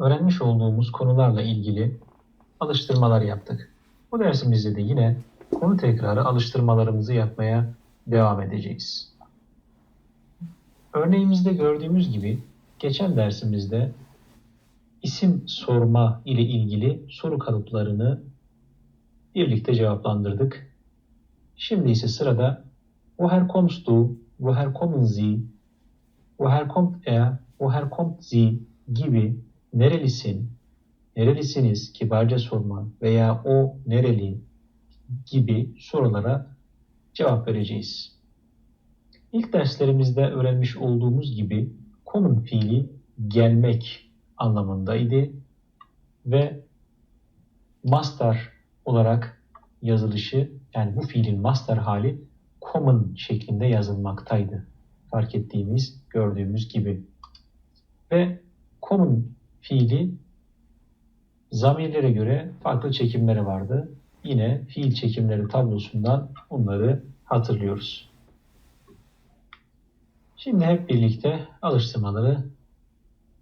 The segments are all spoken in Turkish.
öğrenmiş olduğumuz konularla ilgili alıştırmalar yaptık. Bu dersimizde de yine konu tekrarı alıştırmalarımızı yapmaya devam edeceğiz. Örneğimizde gördüğümüz gibi geçen dersimizde isim sorma ile ilgili soru kalıplarını birlikte cevaplandırdık. Şimdi ise sırada Woher kommst du, woher kommen Sie, woher kommt er, woher kommt sie gibi nerelisin, nerelisiniz kibarca sorma veya o nereli gibi sorulara cevap vereceğiz. İlk derslerimizde öğrenmiş olduğumuz gibi komün fiili gelmek anlamındaydı ve master olarak yazılışı yani bu fiilin master hali common şeklinde yazılmaktaydı. Fark ettiğimiz, gördüğümüz gibi. Ve common fiili zamirlere göre farklı çekimleri vardı. Yine fiil çekimleri tablosundan bunları hatırlıyoruz. Şimdi hep birlikte alıştırmaları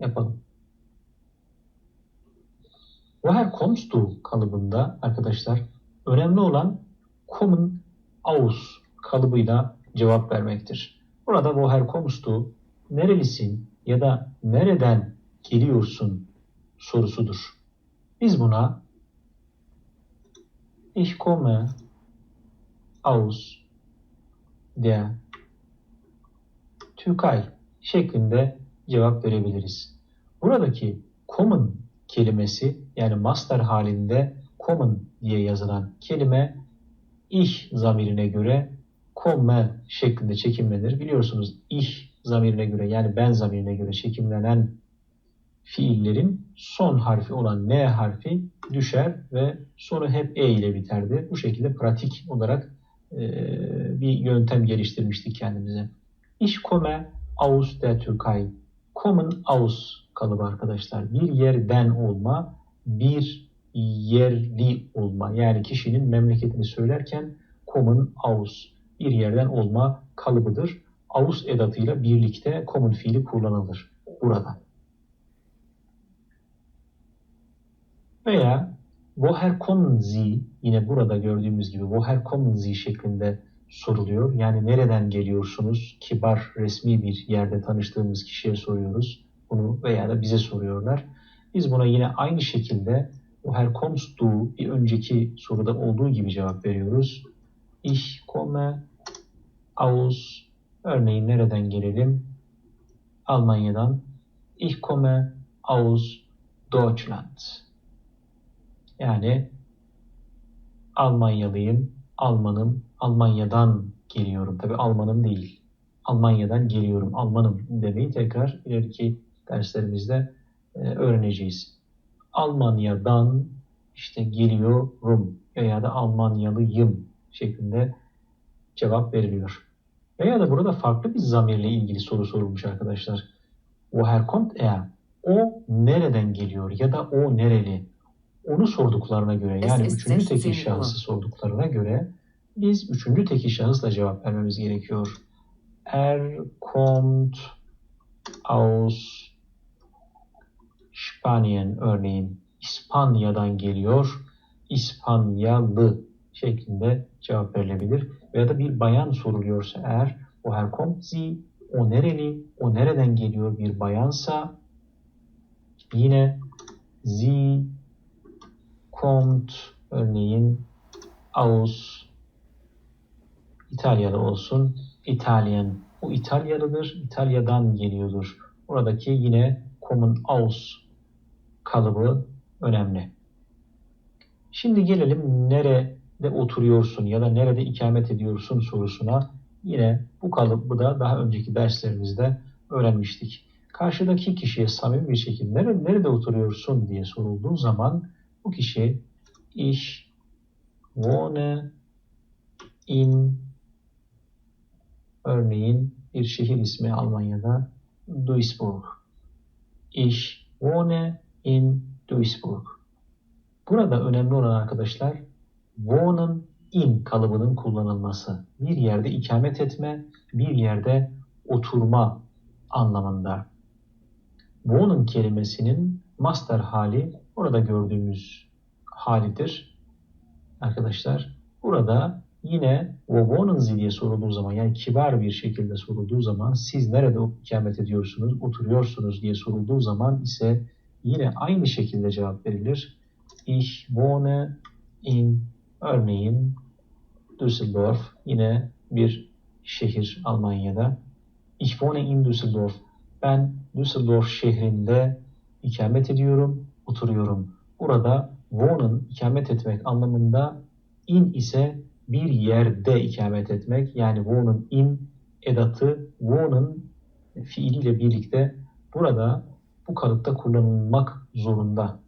yapalım. Woher kommst du kalıbında arkadaşlar önemli olan kommen aus kalıbıyla cevap vermektir. Burada woher kommst du nerelisin ya da nereden geliyorsun sorusudur. Biz buna Ich komme aus der Türkei şeklinde cevap verebiliriz. Buradaki common kelimesi yani master halinde common diye yazılan kelime ich zamirine göre komme şeklinde çekimlenir. Biliyorsunuz ich zamirine göre yani ben zamirine göre çekimlenen fiillerin son harfi olan N harfi düşer ve sonu hep E ile biterdi. Bu şekilde pratik olarak e, bir yöntem geliştirmiştik kendimize. Ich komme aus der Türkei. Kommen aus kalıbı arkadaşlar. Bir yerden olma, bir yerli olma. Yani kişinin memleketini söylerken kommen aus bir yerden olma kalıbıdır. Aus edatıyla birlikte kommen fiili kullanılır burada. Veya woher kommen Sie yine burada gördüğümüz gibi woher kommen Sie şeklinde soruluyor. Yani nereden geliyorsunuz? Kibar, resmi bir yerde tanıştığımız kişiye soruyoruz. Bunu veya da bize soruyorlar. Biz buna yine aynı şekilde woher kommst du bir önceki soruda olduğu gibi cevap veriyoruz. Ich komme aus örneğin nereden gelelim? Almanya'dan. Ich komme aus Deutschland. Yani Almanyalıyım, Almanım, Almanya'dan geliyorum. Tabi Almanım değil. Almanya'dan geliyorum, Almanım demeyi tekrar ileriki derslerimizde e, öğreneceğiz. Almanya'dan işte geliyorum veya da Almanyalıyım şeklinde cevap veriliyor. Veya da burada farklı bir zamirle ilgili soru sorulmuş arkadaşlar. Woher kommt er? O nereden geliyor ya da o nereli? Onu sorduklarına göre yani Es üçüncü tekil 16 şahısı sorduklarına göre biz üçüncü tekil şahısla cevap vermemiz gerekiyor. Er kommt aus Spanien örneğin İspanya'dan geliyor. İspanyalı şeklinde cevap verilebilir. Veya da bir bayan soruluyorsa eğer o her kommt sie, o nereli, o nereden geliyor bir bayansa yine sie örneğin aus İtalya'da olsun İtalyan. O İtalyalıdır, İtalya'dan geliyordur. Buradaki yine kommen aus kalıbı önemli. Şimdi gelelim nerede oturuyorsun ya da nerede ikamet ediyorsun sorusuna. Yine bu kalıbı da daha önceki derslerimizde öğrenmiştik. Karşıdaki kişiye samimi bir şekilde nerede oturuyorsun diye sorulduğu zaman bu kişi ich wohne in örneğin bir şehir ismi Almanya'da Duisburg. Ich wohne in Duisburg. Burada önemli olan arkadaşlar wohnen in kalıbının kullanılması. Bir yerde ikamet etme, bir yerde oturma anlamında. Wohnen kelimesinin master hali orada gördüğümüz halidir. Arkadaşlar burada yine Sie diye sorulduğu zaman yani kibar bir şekilde sorulduğu zaman siz nerede ikamet ediyorsunuz, oturuyorsunuz diye sorulduğu zaman ise yine aynı şekilde cevap verilir. Ich wohne in örneğin Düsseldorf yine bir şehir Almanya'da. Ich wohne in Düsseldorf. Ben Düsseldorf şehrinde ikamet ediyorum, oturuyorum. Burada wohnen ikamet etmek anlamında in ise bir yerde ikamet etmek. Yani wohnen in edatı wohnen fiiliyle birlikte burada bu kalıpta kullanılmak zorunda.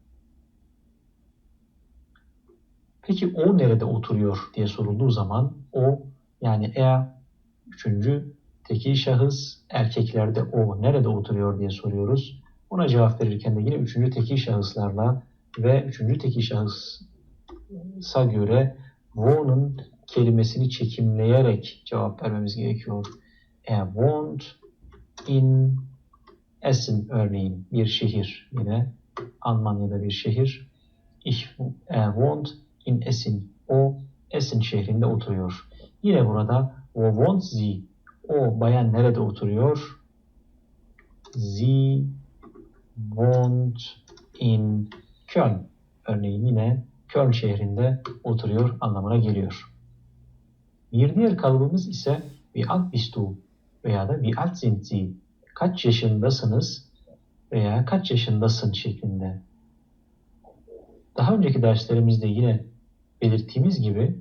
Peki o nerede oturuyor diye sorulduğu zaman o yani eğer üçüncü tekil şahıs erkeklerde o nerede oturuyor diye soruyoruz. Ona cevap verirken de yine üçüncü tekil şahıslarla ve üçüncü tekil şahısa göre wohn'un kelimesini çekimleyerek cevap vermemiz gerekiyor. Er wohnt in Essen örneğin bir şehir yine Almanya'da bir şehir. Ich wohnt in Essen. O Essen şehrinde oturuyor. Yine burada wo wohnt sie? O bayan nerede oturuyor? Sie wohnt in Köln. Örneğin yine Köln şehrinde oturuyor anlamına geliyor. Bir diğer kalıbımız ise wie alt bist du veya da wie alt sind sie? Kaç yaşındasınız veya kaç yaşındasın şeklinde. Daha önceki derslerimizde yine belirttiğimiz gibi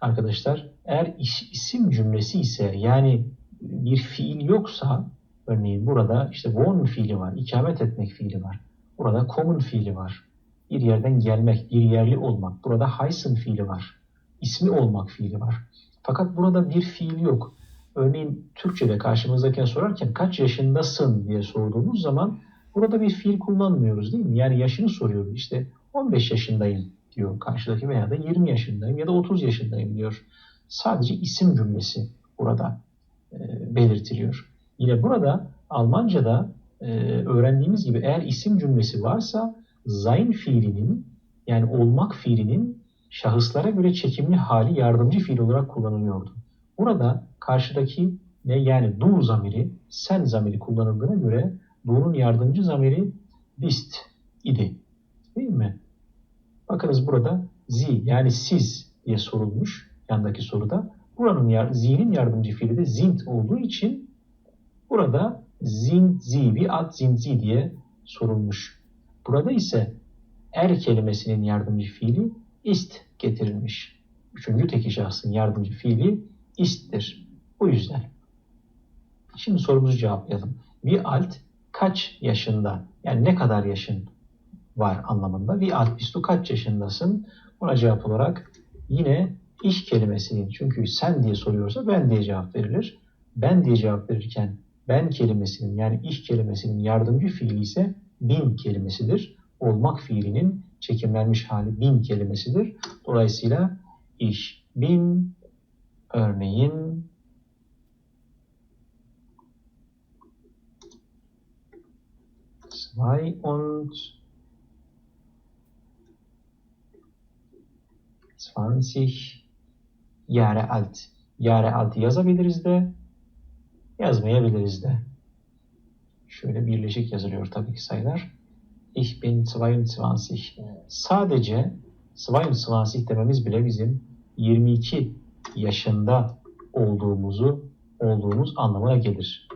arkadaşlar eğer isim cümlesi ise yani bir fiil yoksa örneğin burada işte wohnen fiili var, ikamet etmek fiili var. Burada kommen fiili var. Bir yerden gelmek, bir yerli olmak. Burada heißen fiili var. İsmi olmak fiili var. Fakat burada bir fiil yok. Örneğin Türkçe'de karşımızdakine sorarken kaç yaşındasın diye sorduğumuz zaman burada bir fiil kullanmıyoruz değil mi? Yani yaşını soruyoruz. İşte 15 yaşındayım diyor karşıdaki veya da 20 yaşındayım ya da 30 yaşındayım diyor. Sadece isim cümlesi burada e, belirtiliyor. Yine burada Almanca'da e, öğrendiğimiz gibi eğer isim cümlesi varsa sein fiilinin yani olmak fiilinin şahıslara göre çekimli hali yardımcı fiil olarak kullanılıyordu. Burada karşıdaki ne yani du zamiri, sen zamiri kullanıldığına göre du'nun yardımcı zamiri bist idi. Değil mi? Bakınız burada zi yani siz diye sorulmuş yandaki soruda. Buranın yar, zinin yardımcı fiili de zint olduğu için burada zin zi bir ad zin zi diye sorulmuş. Burada ise er kelimesinin yardımcı fiili ist getirilmiş. Üçüncü teki şahsın yardımcı fiili ist'tir. Bu yüzden. Şimdi sorumuzu cevaplayalım. Bir alt kaç yaşında? Yani ne kadar yaşın var anlamında. Bir alt bistu kaç yaşındasın? Buna cevap olarak yine iş kelimesinin çünkü sen diye soruyorsa ben diye cevap verilir. Ben diye cevap verirken ben kelimesinin yani iş kelimesinin yardımcı fiili ise bin kelimesidir. Olmak fiilinin çekimlenmiş hali bin kelimesidir. Dolayısıyla iş bin örneğin zwei und 20 Jahre alt. Jahre alt yazabiliriz de yazmayabiliriz de. Şöyle birleşik yazılıyor tabii ki sayılar. Ich bin 22. Sadece 22 dememiz bile bizim 22 yaşında olduğumuzu olduğumuz anlamına gelir.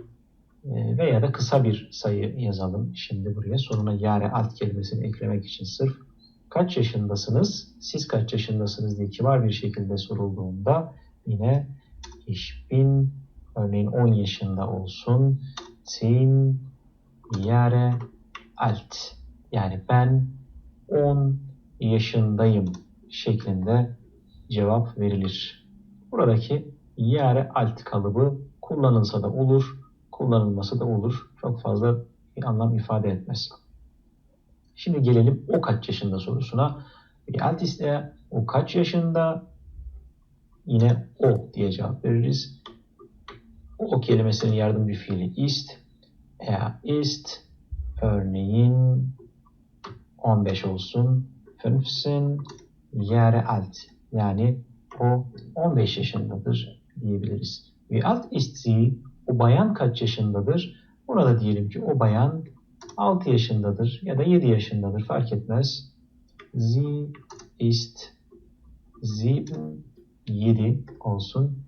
E, veya da kısa bir sayı yazalım şimdi buraya. Sonuna yare alt kelimesini eklemek için sırf kaç yaşındasınız, siz kaç yaşındasınız diye kibar bir şekilde sorulduğunda yine ich bin örneğin 10 yaşında olsun. Zehn Jahre alt. Yani ben 10 yaşındayım şeklinde cevap verilir. Buradaki Jahre alt kalıbı kullanılsa da olur, kullanılmasa da olur. Çok fazla bir anlam ifade etmez. Şimdi gelelim o kaç yaşında sorusuna. Bir alt iste o kaç yaşında yine o diye cevap veririz. O kelimesinin yardımcı fiili ist. Er ist örneğin 15 olsun. 15 Jahre alt. Yani o 15 yaşındadır diyebiliriz. Wie alt ist sie? O bayan kaç yaşındadır? Buna da diyelim ki o bayan 6 yaşındadır ya da 7 yaşındadır fark etmez. Sie ist 7 7 olsun.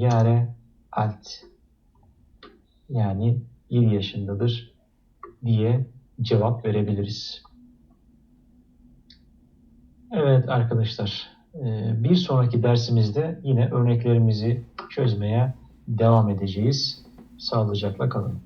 Jahre alt. Yani 7 yaşındadır diye cevap verebiliriz. Evet arkadaşlar, e, bir sonraki dersimizde yine örneklerimizi çözmeye devam edeceğiz. Sağlıcakla kalın.